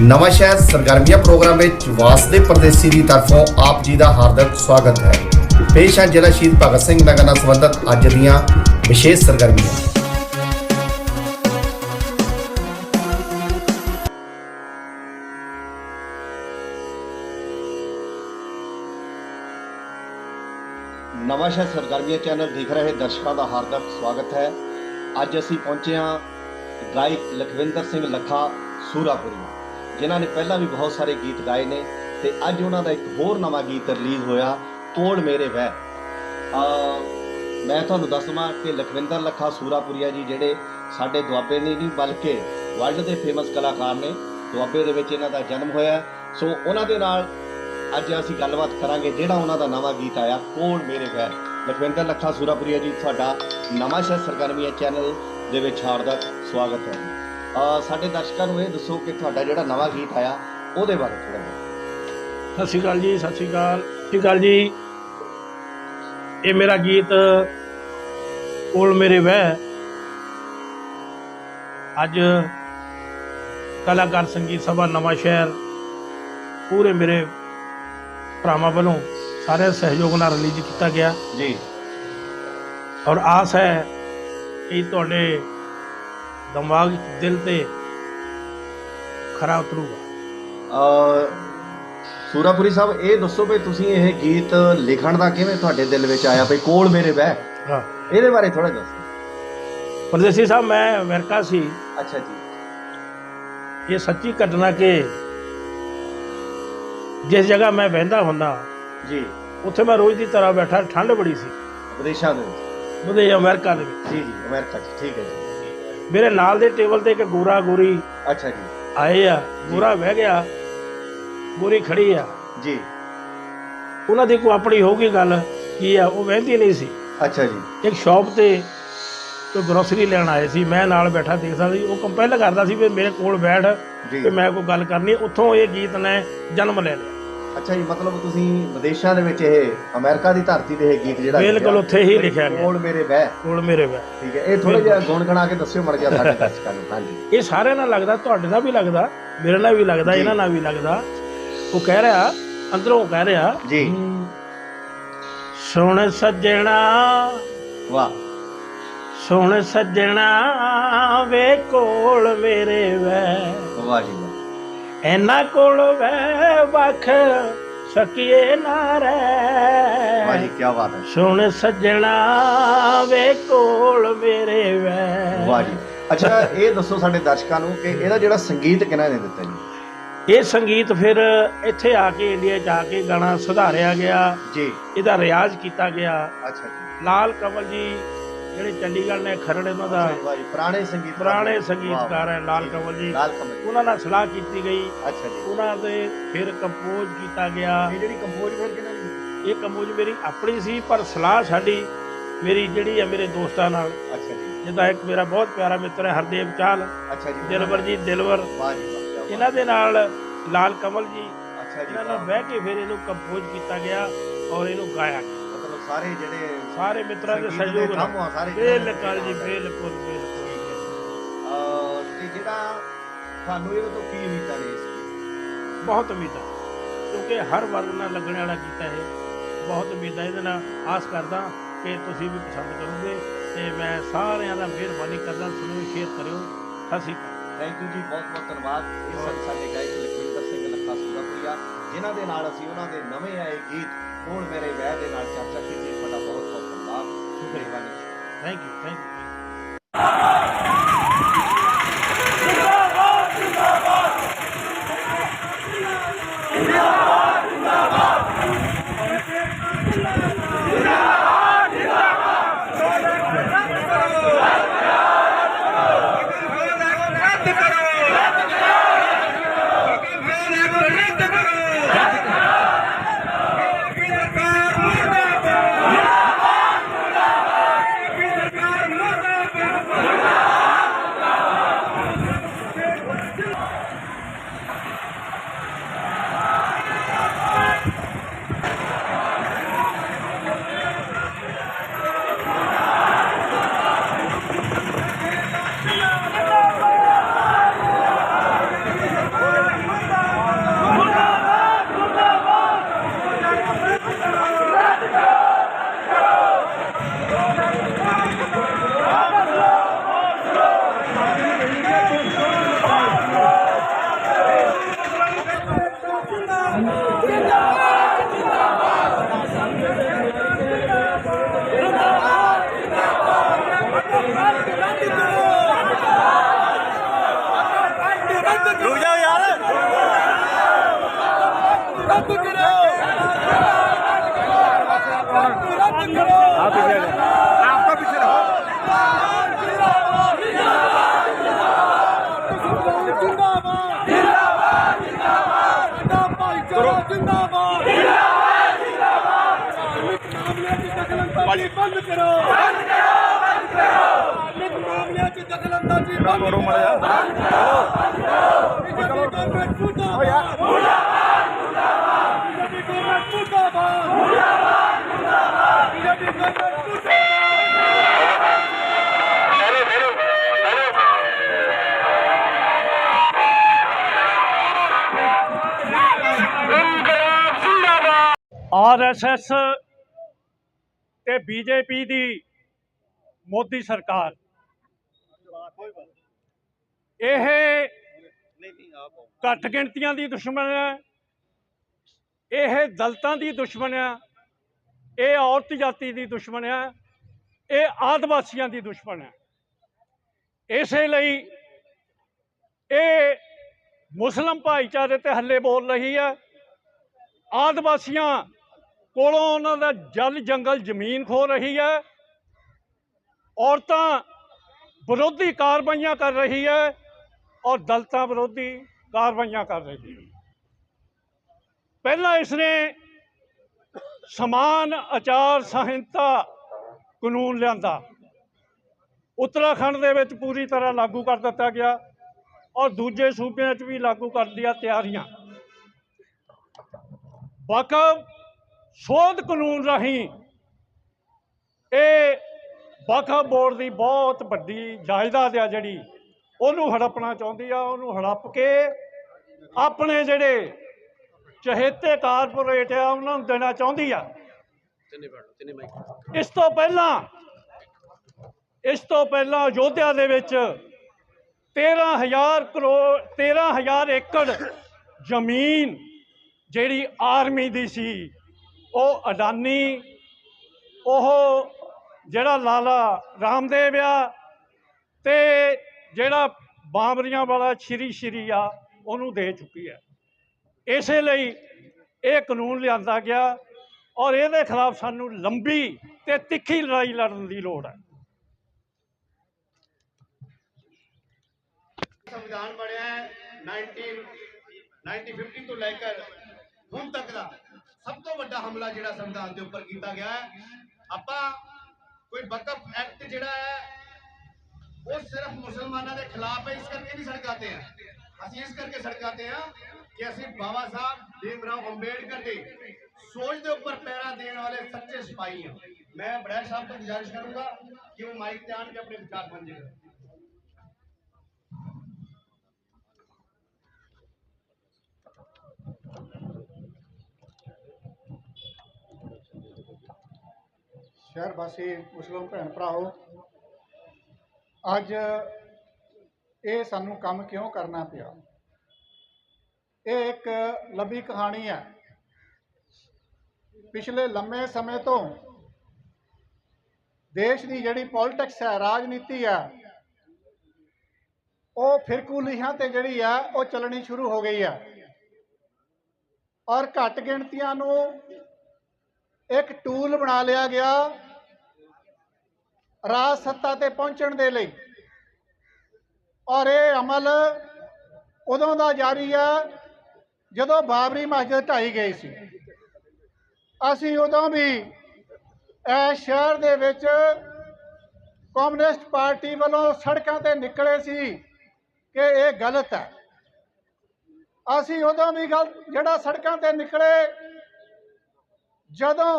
ਨਵਾਂ ਸ਼ਹਿਰ ਸਰਗਰਮੀਆਂ ਪ੍ਰੋਗਰਾਮ ਵਿੱਚ ਵਾਸਦੇ ਪਰਦੇਸੀ ਦੀ ਤਰਫੋਂ ਆਪ ਜੀ ਦਾ ਹਾਰਦਿਕ ਸਵਾਗਤ ਹੈ। ਪੇਸ਼ ਹੈ ਜ਼ਿਲ੍ਹਾ ਸ਼ਹੀਦ ਭਗਤ ਸਿੰਘ ਨਗਰ ਨਾਲ ਸੰਬੰਧਿਤ ਅੱਜ ਦੀਆਂ ਵਿਸ਼ੇਸ਼ ਸਰਗਰਮੀਆਂ। ਨਵਾਂ ਸ਼ਹਿਰ ਸਰਗਰਮੀਆਂ ਚੈਨਲ ਦੇਖ ਰਹੇ ਦਰਸ਼ਕਾਂ ਦਾ ਹਾਰਦਿਕ ਸਵਾਗਤ ਹੈ। ਅੱਜ ਅਸੀਂ ਪਹੁੰਚੇ ਹਾਂ ਗਾਇਕ ਲਖਵਿੰਦਰ ਸਿੰਘ ਲੱਖਾ ਸੂਰਾਪੁਰੀ। ਜਿਨ੍ਹਾਂ ਨੇ ਪਹਿਲਾਂ ਵੀ ਬਹੁਤ ਸਾਰੇ ਗੀਤ ਗਾਏ ਨੇ ਤੇ ਅੱਜ ਉਹਨਾਂ ਦਾ ਇੱਕ ਹੋਰ ਨਵਾਂ ਗੀਤ ਰਿਲੀਜ਼ ਹੋਇਆ, ਤੋੜ ਮੇਰੇ ਵਹਿ। ਆ, ਮੈਂ ਤੁਹਾਨੂੰ ਦੱਸਵਾਂ ਕਿ ਲਖਵਿੰਦਰ ਲੱਖਾ ਸੂਰਾਪੁਰੀਆ ਜੀ ਜਿਹੜੇ ਸਾਡੇ ਦੁਆਬੇ ਦੇ ਨਹੀਂ, ਬਲਕਿ ਵਰਲਡ ਦੇ ਫੇਮਸ ਕਲਾਕਾਰ ਨੇ, ਦੁਆਬੇ ਦੇ ਵਿੱਚ ਇਹਨਾਂ ਦਾ ਜਨਮ ਹੋਇਆ ਸੋ ਉਹਨਾਂ ਦੇ ਨਾਲ ਅੱਜ ਅਸੀਂ ਗੱਲਬਾਤ ਕਰਾਂਗੇ ਜਿਹੜਾ ਉਹਨਾਂ ਦਾ ਨਵਾਂ ਗੀਤ ਆਇਆ ਕੋਣ ਮੇਰੇ ਵੈ ਲਖਵਿੰਦਰ ਲੱਖਾ ਸੂਰਾਪੁਰੀਆ ਜੀ, ਤੁਹਾਡਾ ਨਵਾਂ ਸ਼ਹਿਰ ਸਰਗਰਮੀਆਂ ਚੈਨਲ ਦੇ ਵਿੱਚ ਹਾਰਦਿਕ ਸਵਾਗਤ ਹੈ। ਸਾਡੇ ਦਰਸ਼ਕਾਂ ਨੂੰ ਇਹ ਦੱਸੋ ਕਿ ਤੁਹਾਡਾ ਜਿਹੜਾ ਨਵਾਂ ਗੀਤ ਆਇਆ ਉਹਦੇ ਬਾਰੇ ਥੋੜਾ ਜਿਹਾ। ਸਤਿ ਸ਼੍ਰੀ ਅਕਾਲ ਜੀ ਸਤਿ ਸ਼੍ਰੀ ਅਕਾਲ। ਸਤਿ ਸ਼੍ਰੀ ਅਕਾਲ ਜੀ। ਇਹ ਮੇਰਾ ਗੀਤ ਕੋਲ ਮੇਰੇ ਵਹਿ। ਅੱਜ ਕਲਾਕਾਰ ਸੰਗੀਤ ਸਭਾ ਨਵਾਂ ਸ਼ਹਿਰ ਪੂਰੇ ਮੇਰੇ ਭਰਾਵਾਂ ਵੱਲੋਂ ਸਾਰੇ ਸਹਿਯੋਗ ਨਾਲ ਰਿਲੀਜ਼ ਕੀਤਾ ਗਿਆ। ਜੀ। ਔਰ ਆਸ ਹੈ ਕਿ ਤੁਹਾਡੇ ਦਿਮਾਗ ਦਿਲ ਤੇ ਖਰਾ ਉਤਰੂਗਾ। ਅ ਸੂਰਾਪੁਰੀ ਸਾਹਿਬ ਇਹ ਦੱਸੋ ਵੀ ਤੁਸੀਂ ਇਹ ਗੀਤ ਲਿਖਣ ਦਾ ਕਿਵੇਂ ਤੁਹਾਡੇ ਦਿਲ ਵਿੱਚ ਆਇਆ ਵੀ ਕੋਲ ਮੇਰੇ ਬਹਿ? ਹਾਂ। ਇਹਦੇ ਬਾਰੇ ਥੋੜਾ ਦੱਸੋ। ਪਰਦੇਸੀ ਸਾਹਿਬ ਮੈਂ ਅਮਰੀਕਾ ਸੀ। ਅੱਛਾ ਜੀ। ਇਹ ਸੱਚੀ ਘਟਨਾ ਕਿ ਜਿਸ ਜਗ੍ਹਾ ਮੈਂ ਬਹਿੰਦਾ ਹੁੰਦਾ ਜੀ। ਉੱਥੇ ਮੈਂ ਰੋਜ਼ ਦੀ ਤਰ੍ਹਾਂ ਬੈਠਾ ਠੰਡ ਬੜੀ ਸੀ। ਵਿਦੇਸ਼ਾਂ ਦੇ ਵਿੱਚ। ਉਹਦੇ ਅਮਰੀਕਾ ਦੇ ਵਿੱਚ। ਜੀ ਜੀ ਅਮਰੀਕਾ 'ਚ ਠੀਕ ਹੈ ਜੀ। ਮੇਰੇ ਨਾਲ ਦੇ ਟੇਬਲ ਤੇ ਇੱਕ ਗੋਰਾ ਗੋਰੀ ਅੱਛਾ ਜੀ। ਆਏ ਆ ਗੋਰਾ ਬਹਿ ਗਿਆ। ਗੋਰੀ ਖੜੀ ਆ। ਜੀ। ਉਹਨਾਂ ਦੀ ਕੋਈ ਆਪਣੀ ਹੋਊਗੀ ਗੱਲ ਕੀ ਆ ਉਹ ਵਹਿੰਦੀ ਨਹੀਂ ਸੀ। ਅੱਛਾ ਜੀ। ਇੱਕ ਸ਼ਾਪ ਤੇ ਕੋਈ ਗਰੋਸਰੀ ਲੈਣ ਆਏ ਸੀ ਮੈਂ ਨਾਲ ਬੈਠਾ ਦੇਖਦਾ ਸੀ ਉਹ ਕੰਪੈਲ ਕਰਦਾ ਸੀ ਵੀ ਮੇਰੇ ਕੋਲ ਬੈਠ ਤੇ ਮੈਂ ਕੋਈ ਗੱਲ ਕਰਨੀ ਉੱਥੋਂ ਇਹ ਗੀਤ ਨੇ ਜਨਮ ਲੈ ਲਿਆ। ਅੱਛਾ ਜੀ ਮਤਲਬ ਤੁਸੀਂ ਵਿਦੇਸ਼ਾਂ ਦੇ ਵਿੱਚ ਇਹ ਅਮਰੀਕਾ ਦੀ ਧਰਤੀ ਤੇ ਇਹ ਗੀਤ ਜਿਹੜਾ ਬਿਲਕੁਲ ਉੱਥੇ ਹੀ ਲਿਖਿਆ ਗਿਆ। ਕੋਲ ਮੇਰੇ ਬਹਿ। ਕੋਲ ਮੇਰੇ ਬਹਿ। ਠੀਕ ਹੈ ਇਹ ਥੋੜਾ ਜਿਹਾ ਗੁਣ ਗਣਾ ਕੇ ਦੱਸਿਓ ਮੜ ਗਿਆ ਸਾਡੇ ਦਰਸ਼ਕਾਂ ਨੂੰ। ਹਾਂਜੀ। ਇਹ ਸਾਰਿਆਂ ਨਾਲ ਲੱਗਦਾ ਤੁਹਾਡੇ ਨਾਲ ਵੀ ਲੱਗਦਾ ਮੇਰੇ ਨਾਲ ਵੀ ਲੱਗਦਾ। ਇਹਨਾਂ ਨਾਲ ਵੀ ਲੱਗਦਾ। ਉਹ ਕਹਿ ਰਿਹਾ ਅੰਦਰੋਂ ਕਹਿ ਰਿਹਾ ਜੀ। ਸੁਣ ਸੱਜਣਾ ਵਾਹ। ਸੁਣ ਸੱਜਣਾ ਵੇ ਕੋਲ ਮੇਰੇ ਵੈ ਵਾਹ ਜੀ ਵਾਹ ਐਨਾ ਕੋਲ ਵੈ ਵਖ ਸਕੀਏ ਨਾ ਵਾਹ ਰਹਿ ਜੀ ਕੀ ਬਾਤ ਹੈ। ਸੁਣ ਸੱਜਣਾ ਵੇ ਕੋਲ ਮੇਰੇ ਵੈ। ਵਾਹ ਜੀ। ਅੱਛਾ ਇਹ ਦੱਸੋ ਸਾਡੇ ਦਰਸ਼ਕਾਂ ਨੂੰ ਕਿ ਇਹਦਾ ਜਿਹੜਾ ਸੰਗੀਤ ਕਿਹਨਾਂ ਨੇ ਦਿੱਤਾ ਜੀ? ਇਹ ਸੰਗੀਤ ਫਿਰ ਇੱਥੇ ਆ ਕੇ ਇੰਡੀਆ 'ਚ ਆ ਕੇ ਗਾਣਾ ਸੁਧਾਰਿਆ ਗਿਆ। ਜੀ। ਇਹਦਾ ਰਿਆਜ਼ ਕੀਤਾ ਗਿਆ। ਅੱਛਾ ਜੀ। ਲਾਲ ਕਮਲ ਜੀ ਜਿਹੜੇ ਚੰਡੀਗੜ੍ਹ ਨੇ ਖਰੜ ਇਹਨਾਂ ਦਾ ਪੁਰਾਣੇ ਸੰਗੀਤ ਪੁਰਾਣੇ ਸੰਗੀਤਕਾਰ ਹੈ ਲਾਲ ਕਮਲ ਜੀ। ਲਾਲ ਕਮਲ ਉਹਨਾਂ ਨਾਲ ਸਲਾਹ ਕੀਤੀ ਗਈ। ਅੱਛਾ ਜੀ। ਉਹਨਾਂ ਦੇ ਫਿਰ ਕੰਪੋਜ਼ ਕੀਤਾ ਗਿਆ। ਇਹ ਜਿਹੜੀ ਕੰਪੋਜ਼ ਫਿਰ ਕਿਹਨਾਂ ਕੀਤੀ? ਇਹ ਕੰਪੋਜ਼ ਮੇਰੀ ਆਪਣੀ ਸੀ ਪਰ ਸਲਾਹ ਸਾਡੀ ਮੇਰੀ ਜਿਹੜੀ ਹੈ ਮੇਰੇ ਦੋਸਤਾਂ ਨਾਲ। ਅੱਛਾ ਜੀ। ਜਿਹਦਾ ਇੱਕ ਮੇਰਾ ਬਹੁਤ ਪਿਆਰਾ ਮਿੱਤਰ ਹੈ ਹਰਦੇਵ ਚਾਲ। ਅੱਛਾ ਜੀ। ਦਿਲਵਰ ਜੀ ਦਿਲਵਰ। ਵਾਹ ਜੀ ਵਾਹ ਕਿਆ ਬਾਤ। ਇਹਨਾਂ ਦੇ ਨਾਲ ਲਾਲ ਕਮਲ ਜੀ। ਅੱਛਾ ਜੀ ਇਹਨਾਂ ਨਾਲ। ਬਹਿ ਕੇ ਫਿਰ ਇਹਨੂੰ ਕੰਪੋਜ਼ ਕੀਤਾ ਗਿਆ ਔਰ ਇਹਨੂੰ ਗਾਇਆ ਗਿਆ। ਸਾਰੇ ਜਿਹੜੇ ਸਾਰੇ ਮਿੱਤਰਾਂ ਦੇ ਸਹਿਯੋਗ ਨਾਲ। ਸਾਰੇ ਬਿਲਕੁਲ ਜੀ ਬਿਲਕੁਲ ਅਹ ਤੇ ਜਿਹੜਾ ਤੁਹਾਨੂੰ ਇਹਦੇ ਤੋਂ ਕੀ ਉਮੀਦਾਂ ਨੇ ਇਸ ਦੀ? ਬਹੁਤ ਉਮੀਦਾਂ ਕਿਉਂਕਿ ਹਰ ਵਰਗ ਨਾਲ ਲੱਗਣ ਵਾਲਾ ਕੀਤਾ ਹੈ ਬਹੁਤ ਉਮੀਦਾਂ ਇਹਦੇ ਨਾਲ। ਆਸ ਕਰਦਾ ਕਿ ਤੁਸੀਂ ਵੀ ਪਸੰਦ ਕਰੋਗੇ ਤੇ ਮੈਂ ਸਾਰਿਆਂ ਦਾ ਮਿਹਰਬਾਨੀ ਕਰਦਾ। ਸੁਣੋ ਸ਼ੇਅਰ ਕਰਿਓ। ਅਕਾਲ। ਥੈਂਕ ਯੂ ਜੀ ਬਹੁਤ ਬਹੁਤ ਧੰਨਵਾਦ। ਇਹ ਸਨ ਸਾਡੇ ਗਾਇਕ ਲਖਵਿੰਦਰ ਸਿੰਘ ਲੱਖਾ ਸੂਰਾਪੁਰੀਆ ਜਿਨ੍ਹਾਂ ਦੇ ਨਾਲ ਅਸੀਂ ਉਹਨਾਂ ਦੇ ਨਵੇਂ ਆਏ ਗੀਤ ਕੋਣ ਮੇਰੇ ਵਹਿ ਦੇ ਨਾਲ ਚਰਚਾ ਕੀਤੀ ਤੁਹਾਡਾ ਬਹੁਤ ਬਹੁਤ ਧੰਨਵਾਦ। ਸ਼ੁਕਰੀਆ। ਥੈਂਕ ਯੂ ਥੈਂਕ ਯੂ ਰੱਦ ਦਖਲਅੰਦਾਜ਼ੀ ਬੰਦ ਕਰੋ ਬੰਦ ਕਰੋ ਬੰਦ ਕਰੋ ਮਾਮਲਿਆਂ 'ਚ ਦਖਲਅੰਦਾਜ਼ੀ ਬੰਦ ਕਰੋ ਮੜਿਆ ਬੰਦ ਕਰੋ ਬੰਦ ਕਰੋ ਬੀਜੇਪੀ ਗਵਰਨਮੈਂਟ ਮੁਰਦਾਬਾਦ ਮੁਰਦਾਬਾਦ ਮੁਰਦਾਬਾਦ ਬੀਜੇਪੀ ਗਵਰਨਮੈਂਟ ਮੁਰਦਾਬਾਦ ਮੁਰਦਾਬਾਦ ਮੁਰਦਾਬਾਦ ਬੀਜੇਪੀ ਗਵਰਨਮੈਂਟ ਮੁਰਦਾਬਾਦ ਆਰਐਸਐਸ ਤੇ ਬੀਜੇਪੀ ਦੀ ਮੋਦੀ ਸਰਕਾਰ। ਇਹ ਘੱਟ ਗਿਣਤੀਆਂ ਦੀ ਦੁਸ਼ਮਣ ਹੈ। ਇਹ ਦਲਤਾਂ ਦੀ ਦੁਸ਼ਮਣ ਹੈ। ਇਹ ਔਰਤ ਜਾਤੀ ਦੀ ਦੁਸ਼ਮਣ ਹੈ। ਇਹ ਆਦਿਵਾਸੀਆਂ ਦੀ ਦੁਸ਼ਮਣ ਹੈ। ਇਸੇ ਲਈ ਇਹ ਮੁਸਲਮ ਭਾਈਚਾਰੇ ਤੇ ਹੱਲੇ ਬੋਲ ਰਹੀ ਹੈ। ਆਦਿਵਾਸੀਆਂ ਕੋਲੋਂ ਉਹਨਾਂ ਦਾ ਜਲ ਜੰਗਲ ਜ਼ਮੀਨ ਖੋ ਰਹੀ ਹੈ। ਔਰਤਾਂ ਵਿਰੋਧੀ ਕਾਰਵਾਈਆਂ ਕਰ ਰਹੀ ਹੈ ਔਰ ਦਲਤਾਂ ਵਿਰੋਧੀ ਕਾਰਵਾਈਆਂ ਕਰ ਰਹੀ ਹੈ। ਪਹਿਲਾਂ ਇਸਨੇ ਸਮਾਨ, ਆਚਾਰ, ਸੰਹਿਤਾ ਕਾਨੂੰਨ ਲਿਆਂਦਾ। ਉੱਤਰਾਖੰਡ ਦੇ ਵਿੱਚ ਪੂਰੀ ਤਰ੍ਹਾਂ ਲਾਗੂ ਕਰ ਦਿੱਤਾ ਗਿਆ ਔਰ ਦੂਜੇ ਸੂਬਿਆਂ 'ਚ ਵੀ ਲਾਗੂ ਕਰਨ ਦੀਆਂ ਤਿਆਰੀਆਂ। ਵਕਫ ਸੋਧ ਕਾਨੂੰਨ ਰਾਹੀਂ ਇਹ ਵਕਫ ਬੋਰਡ ਦੀ ਬਹੁਤ ਵੱਡੀ ਜਾਇਦਾਦ ਆ ਜਿਹੜੀ, ਉਹਨੂੰ ਹੜਪਣਾ ਚਾਹੁੰਦੀ ਆ, ਉਹਨੂੰ ਹੜਪ ਕੇ ਆਪਣੇ ਜਿਹੜੇ ਚਹੇਤੇ ਕਾਰਪੋਰੇਟ ਆ, ਉਹਨਾਂ ਨੂੰ ਦੇਣਾ ਚਾਹੁੰਦੀ ਆ। ਇਸ ਤੋਂ ਪਹਿਲਾਂ, ਇਸ ਤੋਂ ਪਹਿਲਾਂ ਅਯੋਧਿਆ ਦੇ ਵਿੱਚ 13000 ਕਰੋੜ 13000 ਏਕੜ ਜ਼ਮੀਨ ਜਿਹੜੀ ਆਰਮੀ ਦੀ ਸੀ ਉਹ ਅਡਾਨੀ, ਉਹ ਜਿਹੜਾ ਲਾਲਾ ਰਾਮਦੇਵ ਆ ਤੇ ਜਿਹੜਾ ਬਾਂਬਰੀਆਂ ਵਾਲਾ ਸ਼੍ਰੀ ਸ਼੍ਰੀ ਆ, ਉਹਨੂੰ ਦੇ ਚੁੱਕੀ ਹੈ। ਇਸੇ ਲਈ ਇਹ ਕਾਨੂੰਨ ਲਿਆਂਦਾ ਗਿਆ ਔਰ ਇਹਦੇ ਖਿਲਾਫ ਸਾਨੂੰ ਲੰਬੀ ਤੇ ਤਿੱਖੀ ਲੜਾਈ ਲੜਨ ਦੀ ਲੋੜ ਹੈ। ਸੰਵਿਧਾਨ ਬਣਿਆ ਹੈ 19 1950 ਤੋਂ ਲੈ ਕੇ ਹੁਣ ਤੱਕ ਦਾ। ਸਭ ਤੋਂ ਵੱਡਾ ਹਮਲਾ ਜਿਹੜਾ ਸੰਵਿਧਾਨ ਦੇ ਉੱਪਰ ਕੀਤਾ ਗਿਆ ਹੈ ਆਪਾਂ ਕੋਈ ਵਕਫ ਐਕਟ ਜਿਹੜਾ ਹੈ ਉਹ ਸਿਰਫ ਮੁਸਲਮਾਨਾਂ ਦੇ ਖਿਲਾਫ ਹੈ ਇਸ ਕਰਕੇ ਨਹੀਂ ਸੜਕਾਂ ਤੇ ਆ ਅਸੀਂ ਇਸ ਕਰਕੇ ਸੜਕਾਂ ਤੇ ਆ ਕਿ ਅਸੀਂ ਬਾਬਾ ਸਾਹਿਬ ਭੀਮਰਾਓ ਅੰਬੇਡਕਰ ਦੀ ਸੋਚ ਦੇ ਉੱਪਰ ਪੈਰਾ ਦੇਣ ਵਾਲੇ ਸੱਚੇ ਸਿਪਾਹੀ ਹਾਂ ਮੈਂ ਬੜੈਰ ਸਾਹਿਬ ਤੋਂ ਗੁਜ਼ਾਰਿਸ਼ ਕਰੂੰਗਾ ਕਿ ਉਹ ਮਾਈਕ ਤੇ ਆਣ ਕੇ ਆਪਣੇ ਵਿਚਾਰ ਸਾਂਝੇ ਕਰਨ ਸ਼ਹਿਰ ਵਾਸੀ ਮੁਸਲਮਾਨ ਭੈਣ ਭਰਾਓ, ਅੱਜ ਇਹ ਸਾਨੂੰ ਕੰਮ ਕਿਉਂ ਕਰਨਾ ਪਿਆ? ਇਹ ਇੱਕ ਲੰਬੀ ਕਹਾਣੀ ਹੈ। ਪਿਛਲੇ ਲੰਮੇ ਸਮੇਂ ਤੋਂ ਦੇਸ਼ ਦੀ ਜਿਹੜੀ ਪੋਲਿਟਿਕਸ ਹੈ, ਰਾਜਨੀਤੀ ਹੈ, ਉਹ ਫਿਰਕੂ ਲੀਹਾਂ ਤੇ ਜਿਹੜੀ ਹੈ, ਉਹ ਚੱਲਣੀ ਸ਼ੁਰੂ ਹੋ ਗਈ ਹੈ। ਔਰ ਘੱਟ ਗਿਣਤੀਆਂ ਨੂੰ ਇੱਕ ਟੂਲ ਬਣਾ ਲਿਆ ਗਿਆ। ਰਾਜ ਸੱਤਾ ਤੇ ਪਹੁੰਚਣ ਦੇ ਲਈ। ਔਰ ਇਹ ਅਮਲ ਉਦੋਂ ਦਾ ਜਾਰੀ ਹੈ ਜਦੋਂ ਬਾਬਰੀ ਮਸਜਿਦ ਢਾਈ ਗਈ ਸੀ। ਅਸੀਂ ਉਦੋਂ ਵੀ ਇਸ ਸ਼ਹਿਰ ਦੇ ਵਿੱਚ ਕਮਿਊਨਿਸਟ ਪਾਰਟੀ ਵੱਲੋਂ ਸੜਕਾਂ ਤੇ ਨਿਕਲੇ ਸੀ ਕਿ ਇਹ ਗਲਤ ਹੈ। ਅਸੀਂ ਉਦੋਂ ਵੀ ਗਲ, ਜਿਹੜਾ ਸੜਕਾਂ ਤੇ ਨਿਕਲੇ, ਜਦੋਂ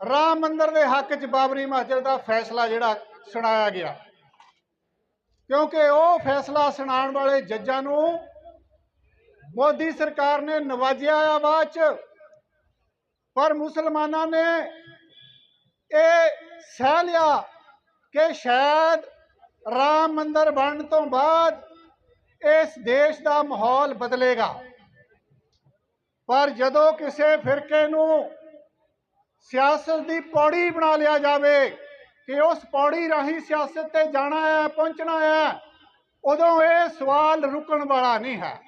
ਰਾਮ ਮੰਦਰ ਦੇ ਹੱਕ 'ਚ ਬਾਬਰੀ ਮਸਜਿਦ ਦਾ ਫੈਸਲਾ ਜਿਹੜਾ ਸੁਣਾਇਆ ਗਿਆ। ਕਿਉਂਕਿ ਉਹ ਫੈਸਲਾ ਸੁਣਾਉਣ ਵਾਲੇ ਜੱਜਾਂ ਨੂੰ ਮੋਦੀ ਸਰਕਾਰ ਨੇ ਨਵਾਜਿਆ ਆ ਬਾਅਦ 'ਚ, ਪਰ ਮੁਸਲਮਾਨਾਂ ਨੇ ਇਹ ਸਹਿ ਲਿਆ ਕਿ ਸ਼ਾਇਦ ਰਾਮ ਮੰਦਰ ਬਣਨ ਤੋਂ ਬਾਅਦ ਇਸ ਦੇਸ਼ ਦਾ ਮਾਹੌਲ ਬਦਲੇਗਾ। ਪਰ ਜਦੋਂ ਕਿਸੇ ਫਿਰਕੇ ਨੂੰ ਸਿਆਸਤ ਦੀ ਪੌੜੀ ਬਣਾ ਲਿਆ ਜਾਵੇ ਕਿ ਉਸ ਪੌੜੀ ਰਾਹੀਂ ਸਿਆਸਤ ਤੇ ਜਾਣਾ ਹੈ, ਪਹੁੰਚਣਾ ਹੈ, ਉਦੋਂ ਇਹ ਸਵਾਲ ਰੁਕਣ ਵਾਲਾ ਨਹੀਂ ਹੈ।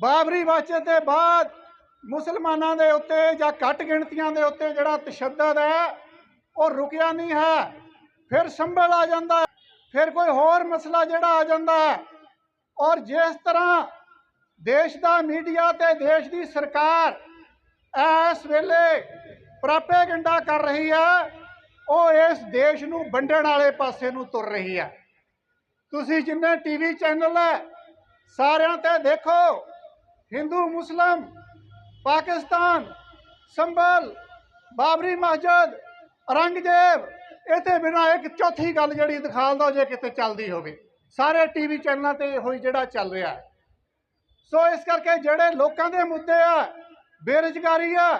ਬਾਬਰੀ ਵਾਚੇ ਦੇ ਬਾਅਦ ਮੁਸਲਮਾਨਾਂ ਦੇ ਉੱਤੇ ਜਾਂ ਘੱਟ ਗਿਣਤੀਆਂ ਦੇ ਉੱਤੇ ਜਿਹੜਾ ਤਸ਼ੱਦਦ ਹੈ, ਉਹ ਰੁਕਿਆ ਨਹੀਂ ਹੈ। ਫਿਰ ਸੰਭਲ ਆ ਜਾਂਦਾ ਫਿਰ ਕੋਈ ਹੋਰ ਮਸਲਾ ਜਿਹੜਾ ਆ ਜਾਂਦਾ ਹੈ। ਔਰ ਜਿਸ ਤਰ੍ਹਾਂ ਦੇਸ਼ ਦਾ ਮੀਡੀਆ ਤੇ ਦੇਸ਼ ਦੀ ਸਰਕਾਰ ਇਸ ਵੇਲੇ ਪ੍ਰਾਪੇਗੰਡਾ ਕਰ ਰਹੀ ਹੈ। ਉਹ ਇਸ ਦੇਸ਼ ਨੂੰ ਵੰਡਣ ਵਾਲੇ ਪਾਸੇ ਨੂੰ ਤੁਰ ਰਹੀ ਹੈ। ਤੁਸੀਂ ਜਿੰਨੇ ਟੀਵੀ ਚੈਨਲ ਹੈ, ਸਾਰਿਆਂ ਤੇ ਦੇਖੋ। ਹਿੰਦੂ, ਮੁਸਲਮ, ਪਾਕਿਸਤਾਨ, ਸੰਭਲ, ਬਾਬਰੀ ਮਸਜਿਦ, ਔਰੰਗਜ਼ੇਬ ਇਹ ਤੇ ਬਿਨਾਂ ਇੱਕ ਚੌਥੀ ਗੱਲ ਜਿਹੜੀ ਦਿਖਾ ਦਿਓ ਜੇ ਕਿਤੇ ਚੱਲਦੀ ਹੋਵੇ। ਸਾਰੇ ਟੀਵੀ ਚੈਨਲਾਂ ਤੇ ਇਹੋ ਜਿਹੜਾ ਚੱਲ ਰਿਹਾ ਸੋ ਇਸ ਕਰਕੇ ਜਿਹੜੇ ਲੋਕਾਂ ਦੇ ਮੁੱਦੇ ਆ ਬੇਰੁਜ਼ਗਾਰੀ ਆ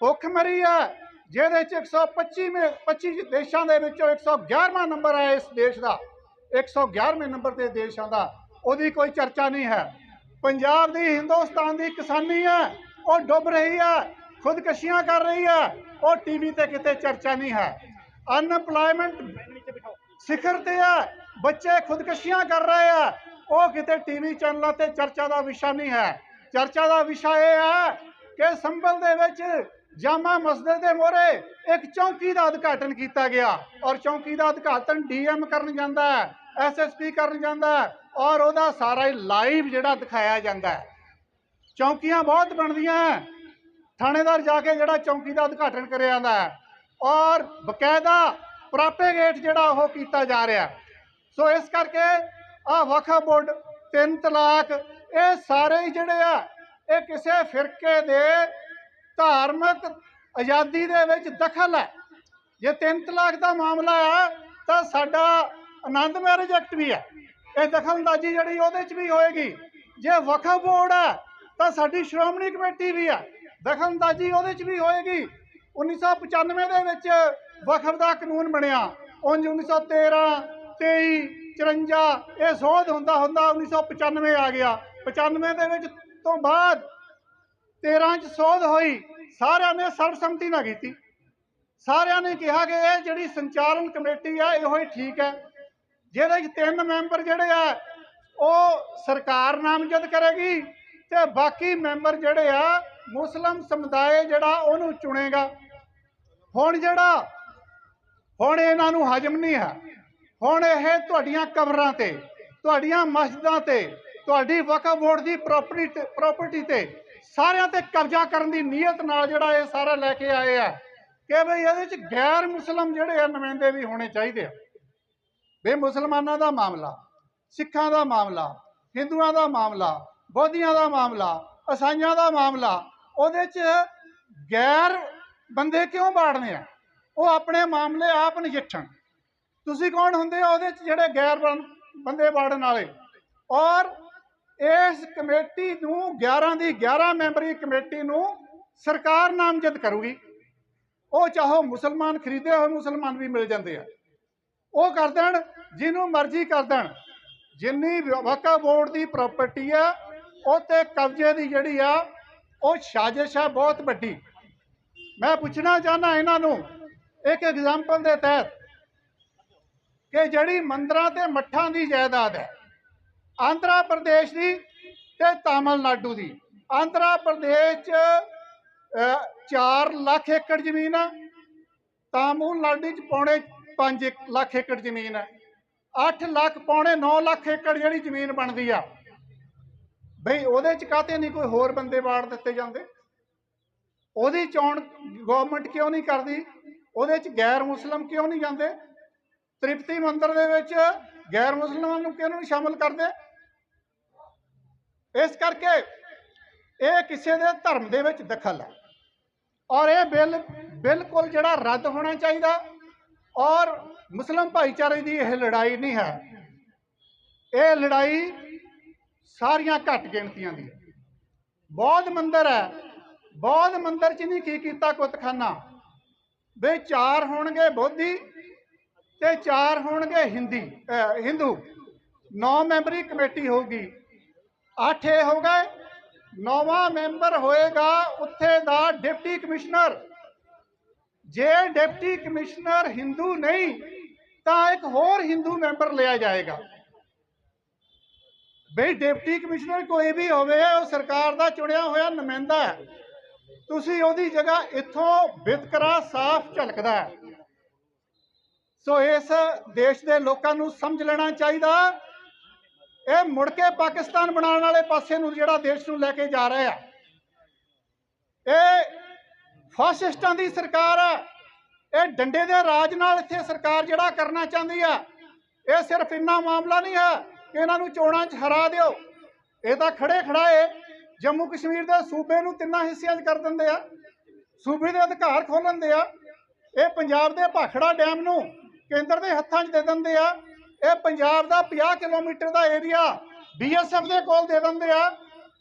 ਭੁੱਖਮਰੀ ਹੈ, ਜਿਹਦੇ ਚ 125 ਮੇ 25 ਦੇਸ਼ਾਂ ਦੇ ਵਿੱਚੋਂ 111ਵਾਂ ਨੰਬਰ ਹੈ ਇਸ ਦੇਸ਼ ਦਾ। 111ਵੇਂ ਨੰਬਰ ਤੇ ਦੇਸ਼ਾਂ ਦਾ। ਉਹਦੀ ਕੋਈ ਚਰਚਾ ਨਹੀਂ ਹੈ। ਪੰਜਾਬ ਦੀ, ਹਿੰਦੁਸਤਾਨ ਦੀ ਕਿਸਾਨੀ ਹੈ, ਉਹ ਡੁੱਬ ਰਹੀ ਹੈ, ਖੁਦਕਸ਼ੀਆਂ ਕਰ ਰਹੀ ਹੈ, ਉਹ ਟੀਵੀ ਤੇ ਕਿਤੇ ਚਰਚਾ ਨਹੀਂ ਹੈ। ਅਨਪਲਾਇਮੈਂਟ ਸਿਖਰ ਤੇ ਹੈ, ਬੱਚੇ ਖੁਦਕਸ਼ੀਆਂ ਕਰ ਰਹੇ ਆ ਉਹ ਕਿਤੇ ਟੀਵੀ ਚੈਨਲਾਂ ਤੇ ਚਰਚਾ ਦਾ ਵਿਸ਼ਾ ਨਹੀਂ ਹੈ। ਚਰਚਾ ਦਾ ਵਿਸ਼ਾ ਇਹ ਹੈ ਕਿ ਸੰਭਲ ਦੇ ਵਿੱਚ ਜਾਮਾ ਮਸਜਿਦ ਦੇ ਮੋਹਰੇ ਇੱਕ ਚੌਂਕੀ ਦਾ ਉਦਘਾਟਨ ਕੀਤਾ ਗਿਆ ਔਰ ਚੌਂਕੀ ਦਾ ਉਦਘਾਟਨ ਡੀਐਮ ਕਰਨ ਜਾਂਦਾ ਹੈ ਐਸਐਸਪੀ ਕਰਨ ਜਾਂਦਾ ਹੈ ਔਰ ਉਹਦਾ ਸਾਰਾ ਹੀ ਲਾਈਵ ਜਿਹੜਾ ਦਿਖਾਇਆ ਜਾਂਦਾ ਹੈ। ਚੌਂਕੀਆਂ ਬਹੁਤ ਬਣਦੀਆਂ ਹੈ। ਥਾਣੇਦਾਰ ਜਾ ਕੇ ਜਿਹੜਾ ਚੌਂਕੀ ਦਾ ਉਦਘਾਟਨ ਕਰਿਆ ਜਾਂਦਾ ਹੈ ਔਰ ਬਕਾਇਦਾ ਪ੍ਰਾਪੇਗੇਟ ਜਿਹੜਾ ਉਹ ਕੀਤਾ ਜਾ ਰਿਹਾ ਸੋ ਇਸ ਕਰਕੇ ਆ ਵਕਫ ਬੋਰਡ ਤਿੰਨ ਤਲਾਕ, ਇਹ ਸਾਰੇ ਜਿਹੜੇ ਆ ਇਹ ਕਿਸੇ ਫਿਰਕੇ ਦੇ ਧਾਰਮਿਕ ਆਜ਼ਾਦੀ ਦੇ ਵਿੱਚ ਦਖਲ ਹੈ। ਜੇ ਤਿੰਨ ਤਲਾਕ ਦਾ ਮਾਮਲਾ ਹੈ ਤਾਂ ਸਾਡਾ ਆਨੰਦ ਮੈਰਿਜ ਐਕਟ ਵੀ ਹੈ। ਇਹ ਦਖਲਅੰਦਾਜ਼ੀ ਜਿਹੜੀ ਉਹਦੇ 'ਚ ਵੀ ਹੋਏਗੀ। ਜੇ ਵਕਫ ਬੋਰਡ ਹੈ, ਤਾਂ ਸਾਡੀ ਸ਼੍ਰੋਮਣੀ ਕਮੇਟੀ ਵੀ ਹੈ। ਦਖਲਅੰਦਾਜ਼ੀ ਉਹਦੇ 'ਚ ਵੀ ਹੋਏਗੀ। 1995 ਦੇ ਵਿੱਚ ਵਕਫ ਦਾ ਕਾਨੂੰਨ ਬਣਿਆ। ਉਂਝ 1913 23 54 ਇਹ ਸੋਧ ਹੁੰਦਾ ਹੁੰਦਾ 1995 ਆ ਗਿਆ। 95 ਦੇ ਵਿੱਚ ਤੋਂ ਬਾਅਦ 13 ਚ ਸੋਧ ਹੋਈ, ਸਾਰਿਆਂ ਨੇ ਸਰਬਸੰਮਤੀ ਨਾਲ ਕੀਤੀ। ਸਾਰਿਆਂ ਨੇ ਕਿਹਾ ਕਿ ਇਹ ਜਿਹੜੀ ਸੰਚਾਲਨ ਕਮੇਟੀ ਆ, ਇਹੋ ਹੀ ਠੀਕ ਹੈ। ਜਿਹਦੇ ਵਿੱਚ ਤਿੰਨ ਮੈਂਬਰ ਜਿਹੜੇ ਆ, ਉਹ ਸਰਕਾਰ ਨਾਮਜ਼ਦ ਕਰੇਗੀ ਤੇ ਬਾਕੀ ਮੈਂਬਰ ਜਿਹੜੇ ਆ, ਮੁਸਲਮ ਸਮੁਦਾਇ ਜਿਹੜਾ, ਉਹਨੂੰ ਚੁਣੇਗਾ। ਹੁਣ ਜਿਹੜਾ, ਹੁਣ ਇਹਨਾਂ ਨੂੰ ਹਜਮ ਨਹੀਂ ਹੈ। ਹੁਣ ਇਹ ਤੁਹਾਡੀਆਂ ਕਬਰਾਂ ਤੇ, ਤੁਹਾਡੀਆਂ ਮਸਜਿਦਾਂ ਤੇ ਤੁਹਾਡੀ ਵਕਫ ਬੋਰਡ ਦੀ ਪ੍ਰਾਪਰਟੀ ਤੇ ਪ੍ਰਾਪਰਟੀ ਤੇ ਸਾਰਿਆਂ ਤੇ ਕਬਜ਼ਾ ਕਰਨ ਦੀ ਨੀਅਤ ਨਾਲ ਜਿਹੜਾ ਇਹ ਸਾਰਾ ਲੈ ਕੇ ਆਏ ਆ ਕਿ ਭਈ ਇਹਦੇ ਚ ਗੈਰ ਮੁਸਲਮ ਜਿਹੜੇ ਆ ਨੁਮਾਇੰਦੇ ਵੀ ਹੋਣੇ ਚਾਹੀਦੇ ਆ। ਵੀ ਮੁਸਲਮਾਨਾਂ ਦਾ ਮਾਮਲਾ, ਸਿੱਖਾਂ ਦਾ ਮਾਮਲਾ, ਹਿੰਦੂਆਂ ਦਾ ਮਾਮਲਾ, ਬੋਧੀਆਂ ਦਾ ਮਾਮਲਾ ਈਸਾਈਆਂ ਦਾ ਮਾਮਲਾ, ਉਹਦੇ ਚ ਗੈਰ ਬੰਦੇ ਕਿਉਂ ਬਾੜਨੇ ਆ? ਉਹ ਆਪਣੇ ਮਾਮਲੇ ਆਪ ਨਜਿੱਠਣ। ਤੁਸੀਂ ਕੌਣ ਹੁੰਦੇ ਹੋ ਉਹਦੇ ਚ ਜਿਹੜੇ ਗੈਰ ਬੰਦੇ ਬਾੜਨ ਵਾਲੇ? ਔਰ ਇਸ ਕਮੇਟੀ ਨੂੰ 11 ਦੀ 11 ਮੈਂਬਰੀ ਕਮੇਟੀ ਨੂੰ ਸਰਕਾਰ ਨਾਮਜ਼ਦ ਕਰੂਗੀ। ਉਹ ਚਾਹੋ ਮੁਸਲਮਾਨ ਖਰੀਦੇ ਹੋਏ ਮੁਸਲਮਾਨ ਵੀ ਮਿਲ ਜਾਂਦੇ ਆ। ਉਹ ਕਰ ਦੇਣ, ਜਿਹਨੂੰ ਮਰਜ਼ੀ ਕਰ ਦੇਣ। ਜਿੰਨੀ ਵਕਫ ਬੋਰਡ ਦੀ ਪ੍ਰਾਪਰਟੀ ਆ ਉਹ ਤੇ ਕਬਜ਼ੇ ਦੀ ਜਿਹੜੀ ਆ, ਉਹ ਸਾਜ਼ਿਸ਼ ਆ ਬਹੁਤ ਵੱਡੀ। ਮੈਂ ਪੁੱਛਣਾ ਚਾਹਨਾ ਇਹਨਾਂ ਨੂੰ, ਇੱਕ ਐਗਜ਼ਾਮਪਲ ਦੇ ਤਹਿਤ ਕਿ ਜਿਹੜੀ ਮੰਦਰਾਂ ਤੇ ਮੱਠਾਂ ਦੀ ਜਾਇਦਾਦ ਹੈ ਆਂਧਰਾ ਪ੍ਰਦੇਸ਼ ਦੀ ਤੇ ਤਾਮਿਲਨਾਡੂ ਦੀ। ਆਂਧਰਾ ਪ੍ਰਦੇਸ਼ ਚ 4 ਲੱਖ ਏਕੜ ਜ਼ਮੀਨ ਆ। ਤਾਮਿਲਨਾਡੂ ਚ ਪੌਣੇ 5 ਲੱਖ ਏਕੜ ਜ਼ਮੀਨ ਹੈ 8 ਲੱਖ, ਪੌਣੇ 9 ਲੱਖ ਏਕੜ ਜਿਹੜੀ ਜ਼ਮੀਨ ਬਣਦੀ ਆ। ਬਈ ਉਹਦੇ ਚ ਕਾਤੇ ਨਹੀਂ ਕੋਈ ਹੋਰ ਬੰਦੇ ਬਾੜ ਦਿੱਤੇ ਜਾਂਦੇ? ਉਹਦੀ ਚੋਣ ਗਵਰਨਮੈਂਟ ਕਿਉਂ ਨਹੀਂ ਕਰਦੀ? ਉਹਦੇ ਚ ਗੈਰ ਮੁਸਲਮ ਕਿਉਂ ਨਹੀਂ ਜਾਂਦੇ? ਤ੍ਰਿਪਤੀ ਮੰਦਰ ਦੇ ਵਿੱਚ ਗੈਰ ਮੁਸਲਮਾਨ ਨੂੰ ਕਿਉਂ ਨਹੀਂ ਸ਼ਾਮਲ ਕਰਦੇ? ਇਸ ਕਰਕੇ ਇਹ ਕਿਸੇ ਦੇ ਧਰਮ ਦੇ ਵਿੱਚ ਦਖਲ ਹੈ। ਔਰ ਇਹ ਬਿੱਲ, ਬਿਲਕੁਲ ਜਿਹੜਾ ਰੱਦ ਹੋਣਾ ਚਾਹੀਦਾ ਔਰ ਮੁਸਲਮ ਭਾਈਚਾਰੇ ਦੀ ਇਹ ਲੜਾਈ ਨਹੀਂ ਹੈ। ਇਹ ਲੜਾਈ ਸਾਰੀਆਂ ਘੱਟ ਗਿਣਤੀਆਂ ਦੀ। ਹੈ। ਬੌਧ ਮੰਦਿਰ ਹੈ। ਬੌਧ ਮੰਦਰ ਚ ਨਹੀਂ ਕੀ ਕੀਤਾ ਕੁਤਖਾਨਾ? ਵੇ ਚਾਰ ਹੋਣਗੇ ਬੋਧੀ ਤੇ ਚਾਰ ਹੋਣਗੇ ਹਿੰਦੀ ਹਿੰਦੂ। ਨੌ ਮੈਂਬਰੀ ਕਮੇਟੀ ਹੋਊਗੀ। ਅੱਠ ਇਹ ਹੋ ਗਏ ਨੌਵਾਂ ਮੈਂਬਰ ਹੋਏਗਾ ਉੱਥੇ ਦਾ ਡਿਪਟੀ ਕਮਿਸ਼ਨਰ। ਜੇ ਡਿਪਟੀ ਕਮਿਸ਼ਨਰ ਹਿੰਦੂ ਨਹੀਂ, ਤਾਂ ਇੱਕ ਹੋਰ ਹਿੰਦੂ ਮੈਂਬਰ ਲਿਆ ਜਾਏਗਾ। ਬਈ, ਡਿਪਟੀ ਕਮਿਸ਼ਨਰ ਕੋਈ ਵੀ ਹੋਵੇ, ਉਹ ਸਰਕਾਰ ਦਾ ਚੁਣਿਆ ਹੋਇਆ ਨੁਮਾਇੰਦਾ ਹੈ। ਤੁਸੀਂ ਉਹਦੀ ਜਗ੍ਹਾ ਇੱਥੋਂ ਵਿਤਕਰਾ ਸਾਫ਼ ਝਲਕਦਾ ਹੈ। ਸੋ ਇਸ ਦੇਸ਼ ਦੇ ਲੋਕਾਂ ਨੂੰ ਸਮਝ ਲੈਣਾ ਚਾਹੀਦਾ। ਇਹ ਮੁੜ ਕੇ ਪਾਕਿਸਤਾਨ ਬਣਾਉਣ ਵਾਲੇ ਪਾਸੇ ਨੂੰ ਜਿਹੜਾ ਦੇਸ਼ ਨੂੰ ਲੈ ਕੇ ਜਾ ਰਿਹਾ ਹੈ। ਇਹ ਫਾਸਿਸਟਾਂ ਦੀ ਸਰਕਾਰ ਹੈ। ਇਹ ਡੰਡੇ ਦੇ ਰਾਜ ਨਾਲ ਇੱਥੇ ਸਰਕਾਰ ਜਿਹੜਾ ਕਰਨਾ ਚਾਹੁੰਦੀ ਆ ਇਹ ਸਿਰਫ ਇੰਨਾ ਮਾਮਲਾ ਨਹੀਂ ਹੈ ਕਿ ਇਹਨਾਂ ਨੂੰ ਚੋਣਾਂ 'ਚ ਹਰਾ ਦਿਓ। ਇਹ ਤਾਂ ਖੜੇ ਖੜਾਏ ਜੰਮੂ ਕਸ਼ਮੀਰ ਦੇ ਸੂਬੇ ਨੂੰ ਤਿੰਨਾਂ ਹਿੱਸਿਆਂ 'ਚ ਕਰ ਦਿੰਦੇ ਆ। ਸੂਬੇ ਦੇ ਅਧਿਕਾਰ ਖੋਲ੍ਹ ਲੈਂਦੇ ਆ। ਇਹ ਪੰਜਾਬ ਦੇ ਭਾਖੜਾ ਡੈਮ ਨੂੰ ਕੇਂਦਰ ਦੇ ਹੱਥਾਂ 'ਚ ਦੇ ਦਿੰਦੇ ਆ। ਇਹ ਪੰਜਾਬ ਦਾ 50 ਕਿਲੋਮੀਟਰ ਦਾ ਏਰੀਆ ਬੀਐਸਐਫ ਦੇ ਕੋਲ ਦੇ ਦਿੰਦੇ ਆ।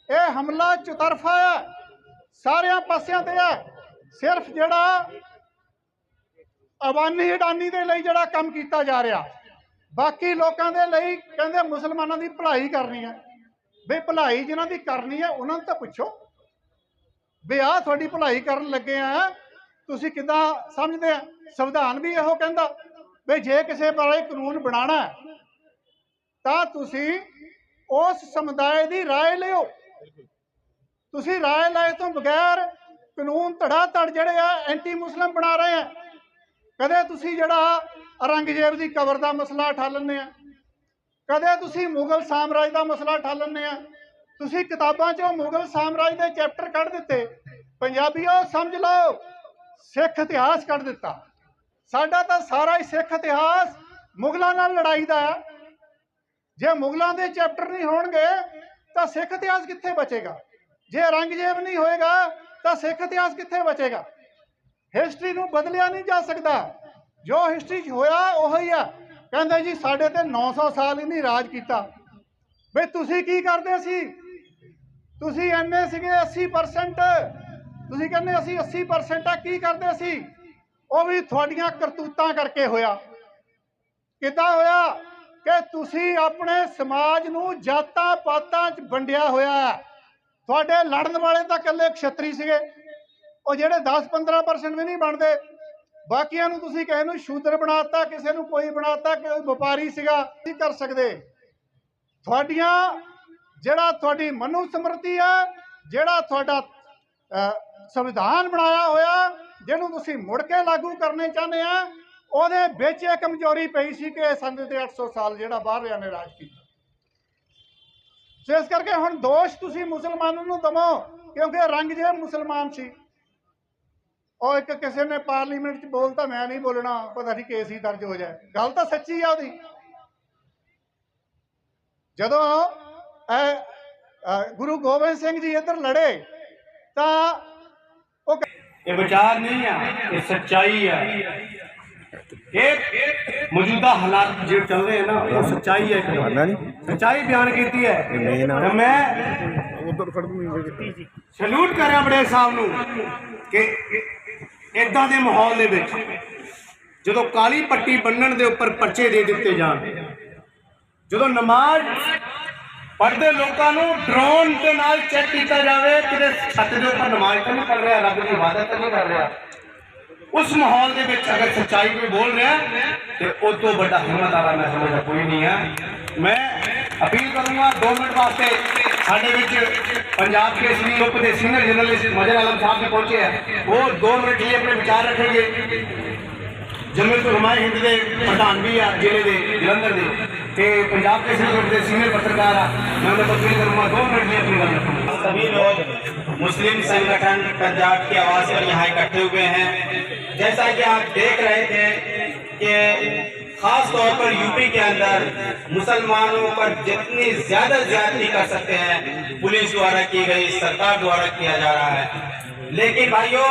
ਇਹ ਹਮਲਾ ਚੁਤਰਫਾ ਹੈ ਸਾਰਿਆਂ ਪਾਸਿਆਂ ਤੇ ਹੈ ਸਿਰਫ ਜਿਹੜਾ ਅਵਾਨੀ ਅਡਾਨੀ ਦੇ ਲਈ ਜਿਹੜਾ ਕੰਮ ਕੀਤਾ ਜਾ ਰਿਹਾ। ਬਾਕੀ ਲੋਕਾਂ ਦੇ ਲਈ ਕਹਿੰਦੇ ਮੁਸਲਮਾਨਾਂ ਦੀ ਭਲਾਈ ਕਰਨੀ ਹੈ ਵੀ ਭਲਾਈ ਜਿਨ੍ਹਾਂ ਦੀ ਕਰਨੀ ਹੈ ਉਹਨਾਂ ਨੂੰ ਤਾਂ ਪੁੱਛੋ। ਵੀ ਆਹ ਤੁਹਾਡੀ ਭਲਾਈ ਕਰਨ ਲੱਗੇ ਆ। ਤੁਸੀਂ ਕਿੱਦਾਂ ਸਮਝਦੇ ਆ? ਸੰਵਿਧਾਨ ਵੀ ਇਹੋ ਕਹਿੰਦਾ। ਵੀ ਜੇ ਕਿਸੇ ਬਾਰੇ ਕਾਨੂੰਨ ਬਣਾਉਣਾ ਹੈ, ਤਾਂ ਤੁਸੀਂ ਉਸ ਸਮੁਦਾਇ ਦੀ رائے ਲਿਓ ਤੁਸੀਂ ਰਾਏ ਲਏ ਤੋਂ ਬਗੈਰ ਕਾਨੂੰਨ ਧੜਾ ਧੜ ਜਿਹੜੇ ਆ ਐਂਟੀ ਮੁਸਲਮ ਬਣਾ ਰਹੇ ਆ ਕਦੇ ਤੁਸੀਂ ਜਿਹੜਾ ਔਰੰਗਜ਼ੇਬ ਦੀ ਕਬਰ ਦਾ ਮਸਲਾ ਉਠਾ ਲੈਂਦੇ ਆ ਕਦੇ ਤੁਸੀਂ ਮੁਗਲ ਸਾਮਰਾਜ ਦਾ ਮਸਲਾ ਉਠਾ ਲੈਂਦੇ ਆ ਤੁਸੀਂ ਕਿਤਾਬਾਂ 'ਚੋਂ ਮੁਗਲ ਸਾਮਰਾਜ ਦੇ ਚੈਪਟਰ ਕੱਢ ਦਿੱਤੇ ਪੰਜਾਬੀਓ ਸਮਝ ਲਓ ਸਿੱਖ ਇਤਿਹਾਸ ਕੱਢ ਦਿੱਤਾ ਸਾਡਾ ਤਾਂ ਸਾਰਾ ਹੀ ਸਿੱਖ ਇਤਿਹਾਸ ਮੁਗਲਾਂ ਨਾਲ ਲੜਾਈ ਦਾ ਹੈ। ਜੇ ਮੁਗਲਾਂ ਦੇ ਚੈਪਟਰ ਨਹੀਂ ਹੋਣਗੇ, ਤਾਂ ਸਿੱਖ ਇਤਿਹਾਸ ਕਿੱਥੇ ਬਚੇਗਾ? ਜੇ ਔਰੰਗਜ਼ੇਬ ਨਹੀਂ ਹੋਏਗਾ, ਤਾਂ ਸਿੱਖ ਇਤਿਹਾਸ ਕਿੱਥੇ ਬਚੇਗਾ? ਹਿਸਟਰੀ ਨੂੰ ਬਦਲਿਆ ਨਹੀਂ ਜਾ ਸਕਦਾ। ਜੋ ਹਿਸਟਰੀ 'ਚ ਹੋਇਆ, ਉਹ ਹੀ ਆ। ਕਹਿੰਦੇ ਜੀ, ਸਾਡੇ ਤੇ 900 ਸਾਲ ਹੀ ਨਹੀਂ ਰਾਜ ਕੀਤਾ। ਬਈ ਤੁਸੀਂ ਕੀ ਕਰਦੇ ਸੀ? ਤੁਸੀਂ ਐਨੇ ਸੀਗੇ 80% ਤੁਸੀਂ ਕਹਿੰਦੇ ਅਸੀਂ 80% ਆ, ਕੀ ਕਰਦੇ ਸੀ? ਉਹ ਵੀ ਤੁਹਾਡੀਆਂ ਕਰਤੂਤਾਂ ਕਰਕੇ ਹੋਇਆ। ਕਿੱਦਾਂ ਹੋਇਆ ਕਿ ਤੁਸੀਂ ਆਪਣੇ ਸਮਾਜ ਨੂੰ ਜਾਤਾਂ ਪਾਤਾਂ 'ਚ ਵੰਡਿਆ ਹੋਇਆ ਹੈ। ਤੁਹਾਡੇ ਲੜਨ ਵਾਲੇ ਤਾਂ ਇਕੱਲੇ ਖੱਤਰੀ ਸੀਗੇ। ਉਹ ਜਿਹੜੇ 10-15% ਵੀ ਨਹੀਂ ਬਣਦੇ। ਬਾਕੀਆਂ ਨੂੰ ਤੁਸੀਂ ਕਿਸੇ ਨੂੰ ਸ਼ੂਦਰ ਬਣਾਤਾ, ਕਿਸੇ ਨੂੰ ਕੋਈ ਬਣਾਤਾ, ਕੋਈ ਵਪਾਰੀ ਸੀਗਾ, ਨਹੀਂ ਕਰ ਸਕਦੇ। ਤੁਹਾਡੀਆਂ ਜਿਹੜਾ ਤੁਹਾਡੀ ਮਨੂ ਸਮਰਤੀ ਹੈ, ਜਿਹੜਾ ਤੁਹਾਡਾ ਸੰਵਿਧਾਨ ਬਣਾਇਆ ਹੋਇਆ ਜਿਹਨੂੰ ਤੁਸੀਂ ਮੁੜ ਕੇ ਲਾਗੂ ਕਰਨੇ ਚਾਹੁੰਦੇ ਆ ਉਹਦੇ ਵਿੱਚ ਇਹ ਕਮਜ਼ੋਰੀ ਪਈ ਸੀ ਕਿ ਸੰਦ ਤੇ 800 ਸਾਲ ਜਿਹੜਾ ਬਾਹਰਲਿਆਂ ਨੇ ਰਾਜ ਕੀਤਾ। ਸੋ ਇਸ ਕਰਕੇ ਹੁਣ ਦੋਸ਼ ਤੁਸੀਂ ਮੁਸਲਮਾਨਾਂ ਨੂੰ ਦਵੋ ਕਿਉਂਕਿ ਔਰੰਗਜ਼ੇਬ ਮੁਸਲਮਾਨ ਸੀ। ਉਹ ਇੱਕ ਕਿਸੇ ਨੇ ਪਾਰਲੀਮੈਂਟ 'ਚ ਬੋਲਤਾ ਮੈਂ ਨਹੀਂ ਬੋਲਣਾ ਪਤਾ ਨਹੀਂ ਕੇਸ ਹੀ ਦਰਜ ਹੋ ਜਾਏ। ਗੱਲ ਤਾਂ ਸੱਚੀ ਆ ਉਹਦੀ। ਜਦੋਂ ਇਹ, ਗੁਰੂ ਗੋਬਿੰਦ ਸਿੰਘ ਜੀ ਇੱਧਰ ਲੜੇ ਤਾਂ ਇਹ ਵਿਚਾਰ ਨਹੀਂ ਆ ਇਹ ਸੱਚਾਈ ਆ। ਇਹ ਮੌਜੂਦਾ ਹਾਲਾਤ ਜਿਹੜੇ ਚੱਲ ਰਹੇ ਆ ਨਾ ਉਹ ਸੱਚਾਈ ਹੈ ਇੱਕ ਸੱਚਾਈ ਬਿਆਨ ਕੀਤੀ ਹੈ। ਮੈਂ ਸਲੂਟ ਕਰਾਂ ਬੜੇ ਸਾਹਿਬ ਨੂੰ ਕਿ ਇਦਾਂ ਦੇ ਮਾਹੌਲ ਦੇ ਵਿੱਚ ਜਦੋਂ ਕਾਲੀ ਪੱਟੀ ਬੰਨਣ ਦੇ ਉੱਪਰ ਪਰਚੇ ਦੇ ਦਿੱਤੇ ਜਾਣ ਜਦੋਂ ਨਮਾਜ਼ ਪੜਦੇ ਲੋਕਾਂ ਨੂੰ ਡਰੋਨ ਦੇ ਨਾਲ ਚੈੱਕ ਕੀਤਾ ਜਾਵੇ ਕਿ ਛੱਤ ਦੇ ਉੱਪਰ ਨਮਾਜ਼ ਤਾਂ ਨਹੀਂ ਪੜ੍ਹ ਰਿਹਾ, ਰੱਬ ਦੀ ਇਬਾਦਤ ਤਾਂ ਨਹੀਂ ਕਰ ਰਿਹਾ। ਉਸ ਮਾਹੌਲ ਦੇ ਵਿੱਚ ਅਗਰ ਸੱਚਾਈ ਕੋਈ ਬੋਲ ਰਿਹਾ, ਤੇ ਉਹ ਤੋਂ ਵੱਡਾ ਹਿੰਮਤ ਵਾਲਾ ਮੈਂ ਸਮਝਦਾ ਕੋਈ ਨਹੀਂ ਹੈ। ਮੈਂ ਅਪੀਲ ਕਰੂੰਗਾ 2 ਮਿੰਟ ਵਾਸਤੇ, ਸਾਡੇ ਵਿੱਚ ਪੰਜਾਬ ਕੇ ਸ੍ਰੀ ਗਰੁੱਪ ਦੇ ਸੀਨੀਅਰ ਜਰਨਲਿਸਟ ਮਜਰ ਆਲਮ ਸਾਹਿਬ ਜੀ ਪਹੁੰਚੇ ਹੈ। ਉਹ 2 ਮਿੰਟ ਲਈ ਆਪਣੇ ਵਿਚਾਰ ਰੱਖਣਗੇ। ਜਮੀਅਤ ਉਲਮਾ ਹਿੰਦ ਦੇ ਪ੍ਰਧਾਨ ਵੀ ਆ, ਜ਼ਿਲ੍ਹੇ ਦੇ ਜਲੰਧਰ ਦੇ। پنجاب سینئر پترکار میں نے تقریر کروں گا، دو منٹ میں اپنی بات سبھی لوگ مسلم سنگٹھن پنجاب کی آواز پر یہاں اکٹھے ہوئے ہیں۔ جیسا کہ آپ دیکھ رہے تھے کہ خاص طور پر یو پی کے اندر مسلمانوں پر جتنی زیادہ زیادتی کر سکتے ہیں، پولیس دوارا کی گئی، سرکار دوارا کیا جا رہا ہے۔ لیکن بھائیوں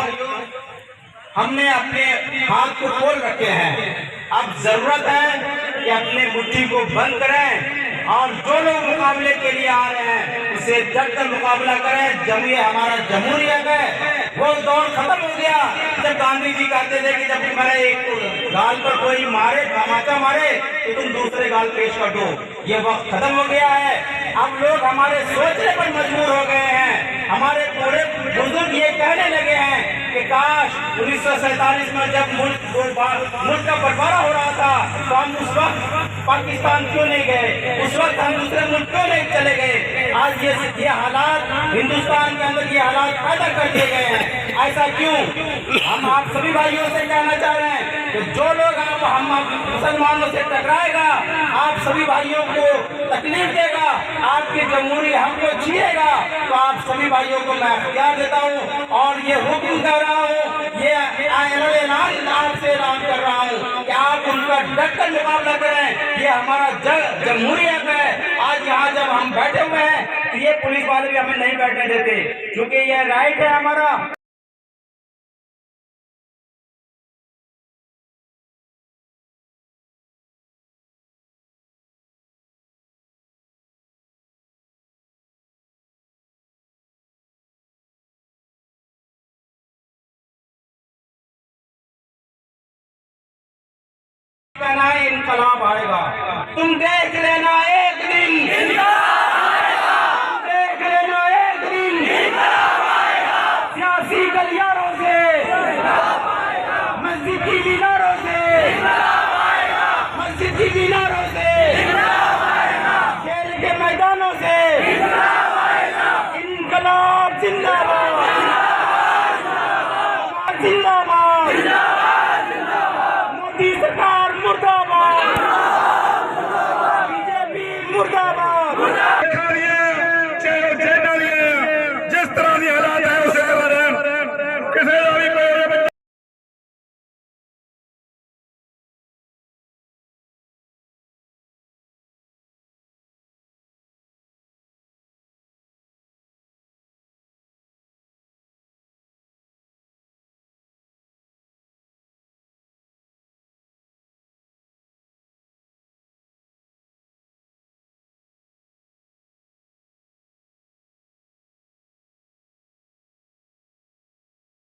ہم نے اپنے ہاتھ کو کھول رکھے ہیں۔ اب ضرورت ہے کہ اپنے مٹھی کو بند کریں اور جو لوگ مقابلے کے لیے آ رہے ہیں، اسے جب تک مقابلہ کریں جمعیہ ہمارا جمہوریت ہے، وہ دور ختم ہو گیا۔ جب گاندھی جی کہتے تھے کہ جب تمہارے ایک گال پر کوئی مارے، دھماکہ مارے، تو تم دوسرے گال پیش کر دو۔ یہ وقت ختم ہو گیا ہے۔ اب لوگ ہمارے سوچنے پر مجبور ہو گئے ہیں۔ ہمارے پورے بزرگ یہ کہنے لگے ہیں کہ کاش انیس سو سینتالیس میں جب ملک ملک کا بٹوارا ہو رہا تھا، تو ہم اس وقت پاکستان کیوں نہیں گئے؟ اس وقت ہم دوسرے ملک کیوں نہیں چلے گئے؟ آج یہ حالات ہندوستان کے اندر یہ حالات پیدا کر دیے گئے ہیں۔ ایسا کیوں؟ ہم آپ سبھی بھائیوں سے کہنا چاہ رہے ہیں کہ جو لوگ آپ ہم مسلمانوں سے ٹکرائے گا، آپ سبھی بھائیوں کو تکلیف دے گا، آپ کی جمہوری ہم کو چھیے گا، تو آپ سبھی بھائیوں کو میں اختیار دیتا ہوں اور یہ حکم کر رہا ہوں، یہ اعلان آپ سے اعلان کر رہا ہوں کہ آپ ان کا ڈٹ کر مقابلہ کریں۔ یہ ہمارا جمہوریت ہے۔ آج یہاں جب ہم بیٹھے ہوئے ہیں، تو یہ پولیس والے بھی ہمیں نہیں بیٹھنے دیتے کیونکہ یہ رائٹ ہے ہمارا۔ कहना है इनकलाब आएगा तुम देख लेना एक दिन பேரவை